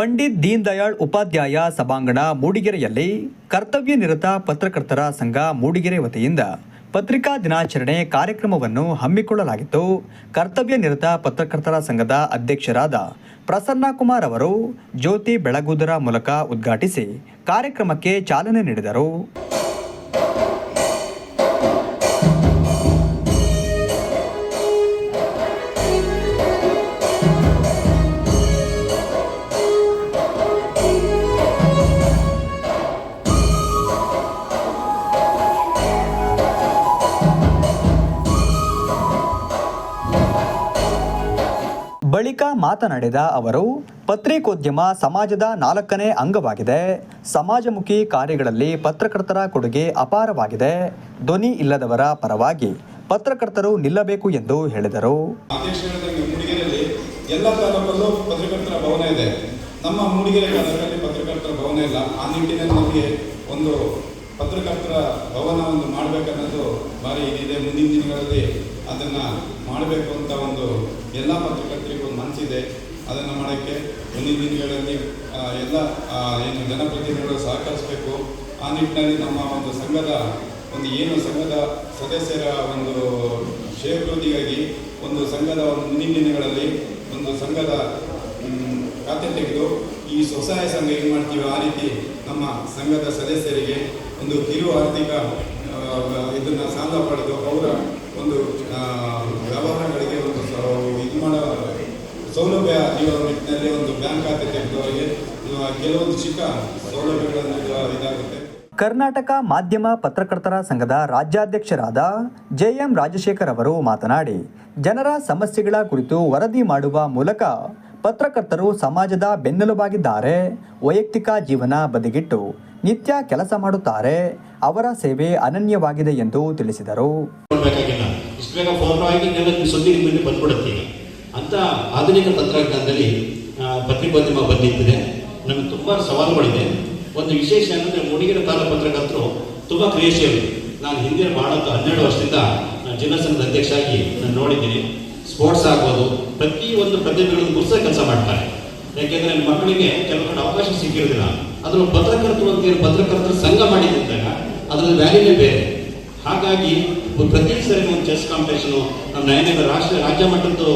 ಪಂಡಿತ್ ದೀನ್ ದಯಾಳ್ ಉಪಾಧ್ಯಾಯ ಸಭಾಂಗಣ ಮೂಡಿಗೆರೆಯಲ್ಲಿ ಕರ್ತವ್ಯ ನಿರತ ಪತ್ರಕರ್ತರ ಸಂಘ ಮೂಡಿಗೆರೆ ವತಿಯಿಂದ ಪತ್ರಿಕಾ ದಿನಾಚರಣೆ ಕಾರ್ಯಕ್ರಮವನ್ನು ಹಮ್ಮಿಕೊಳ್ಳಲಾಗಿತ್ತು. ಕರ್ತವ್ಯ ನಿರತ ಪತ್ರಕರ್ತರ ಸಂಘದ ಅಧ್ಯಕ್ಷರಾದ ಪ್ರಸನ್ನ ಕುಮಾರ್ ಅವರು ಜ್ಯೋತಿ ಬೆಳಗುದರ ಮೂಲಕ ಉದ್ಘಾಟಿಸಿ ಕಾರ್ಯಕ್ರಮಕ್ಕೆ ಚಾಲನೆ ನೀಡಿದರು. ಬಳಿಕ ಮಾತನಾಡಿದ ಅವರು, ಪತ್ರಿಕೋದ್ಯಮ ಸಮಾಜದ ನಾಲ್ಕನೇ ಅಂಗವಾಗಿದೆ. ಸಮಾಜಮುಖಿ ಕಾರ್ಯಗಳಲ್ಲಿ ಪತ್ರಕರ್ತರ ಕೊಡುಗೆ ಅಪಾರವಾಗಿದೆ. ಧ್ವನಿ ಇಲ್ಲದವರ ಪರವಾಗಿ ಪತ್ರಕರ್ತರು ನಿಲ್ಲಬೇಕು ಎಂದು ಹೇಳಿದರು. ಎಲ್ಲ ತಾಲೂಕಲ್ಲೂ ಪತ್ರಕರ್ತರ ಭವನ ಇದೆ. ನಮ್ಮ ಮೂಡಿಗೆರೆ ತಾಲೂಕಲ್ಲಿ ಪತ್ರಕರ್ತರ ಭವನ ಇಲ್ಲ. ಆ ನಿಟ್ಟಿನಲ್ಲಿ ನಮಗೆ ಒಂದು ಪತ್ರಕರ್ತರ ಭವನ ಒಂದು ಮಾಡಬೇಕನ್ನೋದು ಭಾರಿ ಇದಿದೆ ಮುಂದಿನ ದಿನಗಳಲ್ಲಿ ಅದನ್ನು ಮಾಡಬೇಕು ಅಂತ ಒಂದು ಎಲ್ಲ ಪತ್ರಕರ್ತರಿಗೂ ಮನಸ್ಸಿದೆ ಅದನ್ನು ಮಾಡೋಕ್ಕೆ ಮುಂದಿನ ದಿನಗಳಲ್ಲಿ ಎಲ್ಲ ಏನು ಜನಪ್ರತಿನಿಧಿಗಳು ಸಹಕರಿಸಬೇಕು. ಆ ನಿಟ್ಟಿನಲ್ಲಿ ನಮ್ಮ ಒಂದು ಸಂಘದ, ಒಂದು ಏನು ಸಂಘದ ಸದಸ್ಯರ ಒಂದು ಕ್ಷೇಮಾಭಿವೃದ್ಧಿಗಾಗಿ ಒಂದು ಸಂಘದ ಒಂದು ಮುಂದಿನ ದಿನಗಳಲ್ಲಿ ಒಂದು ಸಂಘದ ಖಾತೆ ತೆಗೆದು ಈ ಸ್ವಸಹಾಯ ಸಂಘ ಏನು ಮಾಡ್ತೀವಿ ಆ ರೀತಿ ನಮ್ಮ ಸಂಘದ ಸದಸ್ಯರಿಗೆ ಒಂದು ಕಿರು ಆರ್ಥಿಕ ಇದನ್ನು ಸಾಲ ಪಡೆದು ಅವರ ಒಂದು ವ್ಯವಹಾರಗಳಿಗೆ ಒಂದು ಇದು ಮಾಡೋ ಸೌಲಭ್ಯ ನೀಡುವ ನಿಟ್ಟಿನಲ್ಲಿ ಒಂದು ಬ್ಯಾಂಕ್ ಖಾತೆ ತೆಗೆದವರಿಗೆ ಕೆಲವೊಂದು ಚಿಕ್ಕ ಸೌಲಭ್ಯಗಳನ್ನು ಇದು- ಇದಾಗುತ್ತೆ. ಕರ್ನಾಟಕ ಮಾಧ್ಯಮ ಪತ್ರಕರ್ತರ ಸಂಘದ ರಾಜ್ಯಾಧ್ಯಕ್ಷರಾದ ಜೆಎಂ ರಾಜಶೇಖರ್ ಅವರು ಮಾತನಾಡಿ ಜನರ ಸಮಸ್ಯೆಗಳ ಕುರಿತು ವರದಿ ಮಾಡುವ ಮೂಲಕ ಪತ್ರಕರ್ತರು ಸಮಾಜದ ಬೆನ್ನೆಲುಬಾಗಿದ್ದಾರೆ ವೈಯಕ್ತಿಕ ಜೀವನ ಬದಿಗಿಟ್ಟು ನಿತ್ಯ ಕೆಲಸ ಮಾಡುತ್ತಾರೆ ಅವರ ಸೇವೆ ಅನನ್ಯವಾಗಿದೆ ಎಂದು ತಿಳಿಸಿದರು. ಅಂತ ಆಧುನಿಕ ತಂತ್ರಜ್ಞಾನದಲ್ಲಿ ಪತ್ರಿಕೋದ್ಯಮ ಬಂದಿದ್ದರೆ ನಮಗೆ ತುಂಬ ಸವಾಲುಗಳಿದೆ. ಒಂದು ವಿಶೇಷ ಅಂದರೆ ಮೂಡಿಗೆರೆ ತಾಲೂಕು ಪತ್ರಕರ್ತರು ತುಂಬ ಕ್ರಿಯೇಟಿವ್ ನಾನು ಹಿಂದಿನ ಮಾಡೋದು ಹನ್ನೆರಡು ವರ್ಷದಿಂದ ನಾನು ಸಂಘದ ಅಧ್ಯಕ್ಷ ಆಗಿ ನಾನು ನೋಡಿದ್ದೀನಿ. ಸ್ಪೋರ್ಟ್ಸ್ ಆಗ್ಬೋದು, ಪ್ರತಿ ಒಂದು ಪ್ರತಿಭೆಗಳನ್ನು ಗುರುಸೋ ಕೆಲಸ ಮಾಡ್ತಾರೆ. ಯಾಕೆಂದ್ರೆ ಮಕ್ಕಳಿಗೆ ಕೆಲವು ಕಡೆ ಅವಕಾಶ ಸಿಕ್ಕಿರೋದಿಲ್ಲ. ಅದರ ಪತ್ರಕರ್ತರು ಅಂತ ಪತ್ರಕರ್ತರ ಸಂಘ ಮಾಡಿದ್ದಾಗ ಅದರ ವ್ಯಾಲ್ಯೂನೇ ಬೇರೆ. ಹಾಗಾಗಿ ಪ್ರತಿ ಸರಿ ಒಂದು ಚೆಸ್ ಕಾಂಪಿಟೇಷನ್ ನಮ್ಮ ನಯನಗರ ರಾಷ್ಟ್ರ ರಾಜ್ಯ ಮಟ್ಟದ್ದು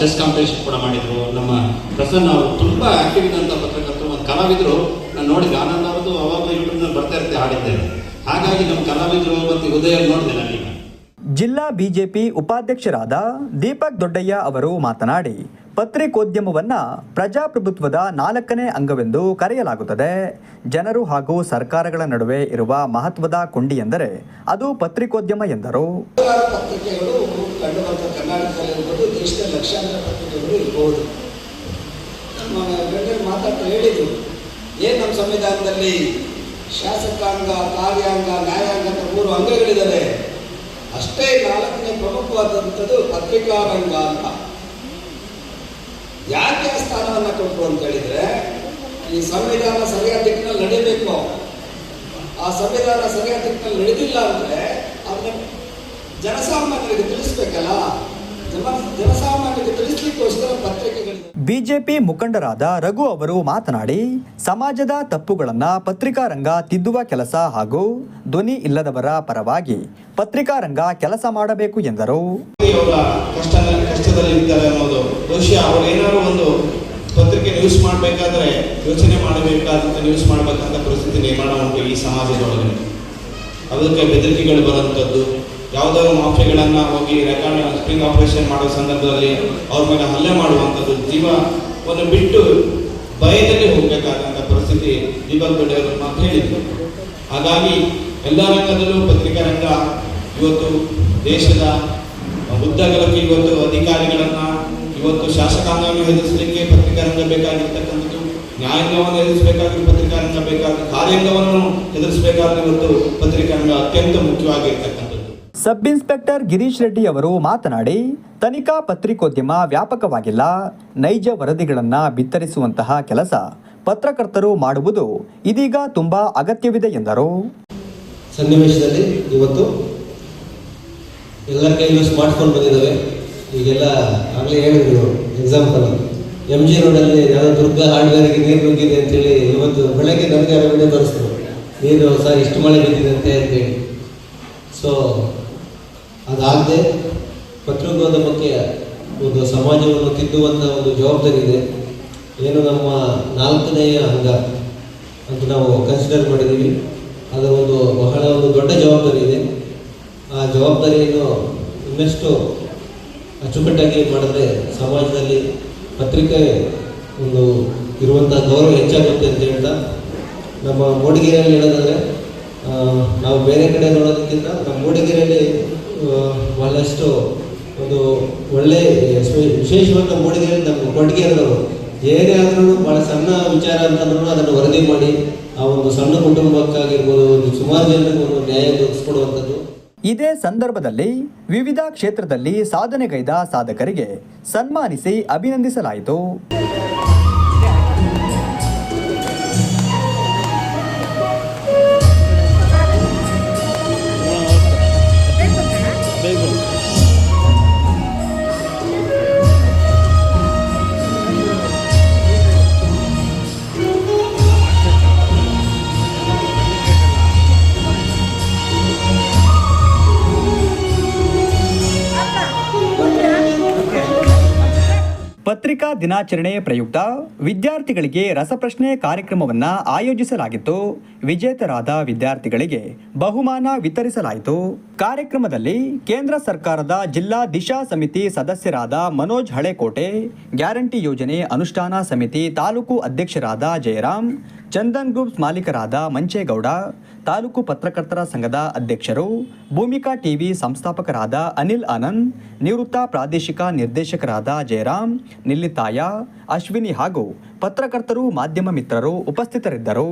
ಚೆಸ್ ಕಾಂಪಿಟೇಷನ್ ಕೂಡ ಮಾಡಿದ್ರು. ನಮ್ಮ ಪ್ರಸನ್ನ ಅವರು ತುಂಬಾ ಆಕ್ಟಿವ್ ಇದ್ದಂಥ ಪತ್ರಕರ್ತರು ಒಂದು ಕಲಾವಿದರು. ನಾನು ನೋಡಿದ್ದೆ ಆನಂದ್ ಅವ್ರದ್ದು ಅವಾಗ ಯೂಟ್ಯೂಬ್ನಲ್ಲಿ ಬರ್ತಾ ಇರ್ತೆ ಹಾಡಿದ್ದೇನೆ. ಹಾಗಾಗಿ ನಮ್ಮ ಕಲಾವಿದರು ಮತ್ತು ಉದಯ ನೋಡಿದೆ ನಾನೀಗ. ಜಿಲ್ಲಾ ಬಿಜೆಪಿ ಉಪಾಧ್ಯಕ್ಷರಾದ ದೀಪಕ್ ದೊಡ್ಡಯ್ಯ ಅವರು ಮಾತನಾಡಿ ಪತ್ರಿಕೋದ್ಯಮವನ್ನ ಪ್ರಜಾಪ್ರಭುತ್ವದ ನಾಲ್ಕನೇ ಅಂಗವೆಂದು ಕರೆಯಲಾಗುತ್ತದೆ. ಜನರು ಹಾಗೂ ಸರ್ಕಾರಗಳ ನಡುವೆ ಇರುವ ಮಹತ್ವದ ಕೊಂಡಿ ಎಂದರೆ ಅದು ಪತ್ರಿಕೋದ್ಯಮ ಎಂದರು. ನಮ್ಮ ಸಂವಿಧಾನದಲ್ಲಿ ಶಾಸಕಾಂಗ, ಕಾರ್ಯಾಂಗ, ನ್ಯಾಯಾಂಗ ಅಂತ ಮೂರು ಅಂಗಗಳಿದ್ದಾವೆ ಅಷ್ಟೇ ನಾಲ್ಕನೇ ಪ್ರಮುಖವಾದಂಥದ್ದು ಪತ್ರಿಕಾರಂಗ ಅಂತ. ಯಾಕೆ ಆ ಸ್ಥಾನವನ್ನು ಕೊಟ್ಟರು ಅಂತ ಹೇಳಿದ್ರೆ, ಈ ಸಂವಿಧಾನ ಸರಿಯಾದ ದಿಕ್ಕಿನಲ್ಲಿ ನಡೀಬೇಕು. ಆ ಸಂವಿಧಾನ ಸರಿಯಾದ ದಿಕ್ಕಿನಲ್ಲಿ ನಡೆದಿಲ್ಲ ಅಂದ್ರೆ, ಅದನ್ನ ಜನಸಾಮಾನ್ಯರಿಗೆ ತಿಳಿಸ್ಬೇಕಲ್ಲ. ಜನಸಾಮಾನ್ಯರಿಗೆ ತಿಳಿಸ್ಲಿಕ್ಕೋಸ್ಕರ ಪತ್ರಿಕೆಗಳಿದೆ ಬಿಜೆಪಿ ಮುಖಂಡರಾದ ರಘು ಅವರು ಮಾತನಾಡಿ ಸಮಾಜದ ತಪ್ಪುಗಳನ್ನು ಪತ್ರಿಕಾ ರಂಗ ತಿದ್ದುವ ಕೆಲಸ ಹಾಗೂ ಧ್ವನಿ ಇಲ್ಲದವರ ಪರವಾಗಿ ಪತ್ರಿಕಾ ರಂಗ ಕೆಲಸ ಮಾಡಬೇಕು ಎಂದರು. ಅವರ ಕಷ್ಟ ಕಷ್ಟದಲ್ಲಿ ಇರ್ತಾರೆ ಅನ್ನೋದು. ಬಹುಶಃ ಅವ್ರು ಏನಾದ್ರು ಒಂದು ಪತ್ರಿಕೆ ನ್ಯೂಸ್ ಮಾಡಬೇಕಾದ್ರೆ ಯೋಚನೆ ಮಾಡಬೇಕಾದಂಥ ನ್ಯೂಸ್ ಮಾಡಬೇಕಂತ ಪರಿಸ್ಥಿತಿ ನಿರ್ಮಾಣ ಉಂಟು ಈ ಸಮಾಜದೊಳಗೆ ಅದಕ್ಕೆ ಬೆದರಿಕೆಗಳು ಬರುವಂಥದ್ದು ಯಾವುದಾದ್ರು ಮಾಫಿಯಾಗಳನ್ನು ಹೋಗಿ ರೆಕಾರ್ಡ್ ಸ್ಪ್ರಿಂಗ್ ಆಪರೇಷನ್ ಮಾಡೋ ಸಂದರ್ಭದಲ್ಲಿ ಅವ್ರ ಮೇಲೆ ಹಲ್ಲೆ ಮಾಡುವಂಥದ್ದು ಜೀವವನ್ನು ಬಿಟ್ಟು ಭಯದಲ್ಲಿ ಹೋಗಬೇಕಾದಂಥ ಪರಿಸ್ಥಿತಿ ದೀಪಕ್ ಅವರು ಮಾತು ಹೇಳಿದರು. ಹಾಗಾಗಿ ಎಲ್ಲ ರಂಗದಲ್ಲೂ ಪತ್ರಿಕಾ ರಂಗ ಇವತ್ತು ದೇಶದ ಉದ್ದಗಲಕ್ಕೆ ಇವತ್ತು ಅಧಿಕಾರಿಗಳನ್ನು, ಇವತ್ತು ಶಾಸಕಾಂಗವನ್ನು ಎದುರಿಸಲಿಕ್ಕೆ ಪತ್ರಿಕಾ ರಂಗ ಬೇಕಾಗಿರ್ತಕ್ಕಂಥದ್ದು, ನ್ಯಾಯಾಂಗವನ್ನು ಎದುರಿಸಬೇಕಾದ್ರೆ ಪತ್ರಿಕಾ ರಂಗ ಬೇಕಾದ ಕಾರ್ಯಾಂಗವನ್ನು ಎದುರಿಸಬೇಕಾದ್ರೆ ಇವತ್ತು ಪತ್ರಿಕಾ ರಂಗ ಅತ್ಯಂತ ಮುಖ್ಯವಾಗಿರ್ತಕ್ಕಂಥದ್ದು. ಸಬ್ ಇನ್ಸ್ಪೆಕ್ಟರ್ ಗಿರೀಶ್ ರೆಡ್ಡಿ ಅವರು ಮಾತನಾಡಿ, ತನಿಖಾ ಪತ್ರಿಕೋದ್ಯಮ ವ್ಯಾಪಕವಾಗಿಲ್ಲ, ನೈಜ ವರದಿಗಳನ್ನು ಬಿತ್ತರಿಸುವಂತಹ ಕೆಲಸ ಪತ್ರಕರ್ತರು ಮಾಡುವುದು ಇದೀಗ ತುಂಬಾ ಅಗತ್ಯವಿದೆ ಎಂದರು. ಸನ್ನಿವೇಶದಲ್ಲಿ ಇವತ್ತು ಎಲ್ಲರ ಸ್ಮಾರ್ಟ್ ಫೋನ್ ಬಂದಿದ್ದಾವೆ. ಈಗೆಲ್ಲ ಆಗಲೇ ಹೇಳಿದ್ರು ಎಕ್ಸಾಂಪಲ್. ಎಂ ಜಿ ರೋಡಲ್ಲಿ ಯಾವುದೋ ದುರ್ಗ ಹಾರ್ಡ್ವೇರ್ಗೆ ನೀರು ನುಗ್ಗಿದೆ ಅಂತೇಳಿ ಇವತ್ತು ಬೆಳಗ್ಗೆ ನನಗೆ ವಿಡಿಯೋ ತೋರಿಸ್ತಾರೆ ನೀರು ಸರ್ ಇಷ್ಟು ಮಳೆ ಬಿದ್ದಿದೆ ಅಂತೇಳಿ ಸೊ ಅದಾಗದೆ ಪತ್ರಿಕೋದ್ಯಮಕ್ಕೆ ಒಂದು ಸಮಾಜವನ್ನು ತಿದ್ದುವಂಥ ಒಂದು ಜವಾಬ್ದಾರಿ ಇದೆ. ಏನು ನಮ್ಮ ನಾಲ್ಕನೆಯ ಅಂಗ ಅಂತ ನಾವು ಕನ್ಸಿಡರ್ ಮಾಡಿದ್ದೀವಿ. ಅದು ಒಂದು ಬಹಳ ಒಂದು ದೊಡ್ಡ ಜವಾಬ್ದಾರಿ ಇದೆ. ಆ ಜವಾಬ್ದಾರಿಯನ್ನು ಇನ್ನಷ್ಟು ಅಚ್ಚುಕಟ್ಟಾಗಿ ಮಾಡಿದ್ರೆ ಸಮಾಜದಲ್ಲಿ ಪತ್ರಿಕೆ ಒಂದು ಇರುವಂಥ ಗೌರವ ಹೆಚ್ಚಾಗುತ್ತೆ ಅಂತ ಹೇಳ್ತಾ ನಮ್ಮ ಮೂಡಿಗೆರೆಯಲ್ಲಿ ಹೇಳೋದಾದರೆ ನಾವು ಬೇರೆ ಕಡೆ ನೋಡೋದಕ್ಕಿಂತ ನಮ್ಮ ಮೂಡಿಗೆರೆಯಲ್ಲಿ ಬಹಳಷ್ಟು ಒಂದು ಒಳ್ಳೆ ವಿಶೇಷವಾದ ಮೂಡಿಗೆ ನಮ್ಮ ಕೊಡುಗೆ ಏನೇ ಆದ್ರೂ ಭಾಳ ಸಣ್ಣ ವಿಚಾರ ಅಂತಂದ್ರೂ ಅದನ್ನು ವರದಿ ಮಾಡಿ ಆ ಒಂದು ಸಣ್ಣ ಕುಟುಂಬಕ್ಕಾಗಿರ್ಬೋದು, ಒಂದು ಸುಮಾರು ಜನರಿಗೆ ಒಂದು ನ್ಯಾಯ ಒದಗಿಸ್ಕೊಡುವಂಥದ್ದು. ಇದೇ ಸಂದರ್ಭದಲ್ಲಿ ವಿವಿಧ ಕ್ಷೇತ್ರದಲ್ಲಿ ಸಾಧನೆಗೈದ ಸಾಧಕರಿಗೆ ಸನ್ಮಾನಿಸಿ ಅಭಿನಂದಿಸಲಾಯಿತು. ಪತ್ರಿಕಾ ದಿನಾಚರಣೆ ಪ್ರಯುಕ್ತ ವಿದ್ಯಾರ್ಥಿಗಳಿಗೆ ರಸಪ್ರಶ್ನೆ ಕಾರ್ಯಕ್ರಮವನ್ನು ಆಯೋಜಿಸಲಾಗಿತ್ತು. ವಿಜೇತರಾದ ವಿದ್ಯಾರ್ಥಿಗಳಿಗೆ ಬಹುಮಾನ ವಿತರಿಸಲಾಯಿತು. ಕಾರ್ಯಕ್ರಮದಲ್ಲಿ ಕೇಂದ್ರ ಸರ್ಕಾರದ ಜಿಲ್ಲಾ ದಿಶಾ ಸಮಿತಿ ಸದಸ್ಯರಾದ ಮನೋಜ್ ಹಳೆಕೋಟೆ, ಗ್ಯಾರಂಟಿ ಯೋಜನೆ ಅನುಷ್ಠಾನ ಸಮಿತಿ ತಾಲೂಕು ಅಧ್ಯಕ್ಷರಾದ ಜಯರಾಮ್, ಚಂದನ್ ಗ್ರೂಪ್ಸ್ ಮಾಲೀಕರಾದ ಮಂಚೇಗೌಡ ತಾಲೂಕು ಪತ್ರಕರ್ತರ ಸಂಘದ ಅಧ್ಯಕ್ಷರು, ಭೂಮಿಕಾ ಟಿವಿ ಸಂಸ್ಥಾಪಕರಾದ ಅನಿಲ್ ಆನಂದ್, ನಿವೃತ್ತ ಪ್ರಾದೇಶಿಕ ನಿರ್ದೇಶಕರಾದ ಜಯರಾಮ್ ನಿಲ್ಲಿತಾಯ, ಅಶ್ವಿನಿ ಹಾಗೂ ಪತ್ರಕರ್ತರು, ಮಾಧ್ಯಮ ಮಿತ್ರರು ಉಪಸ್ಥಿತರಿದ್ದರು.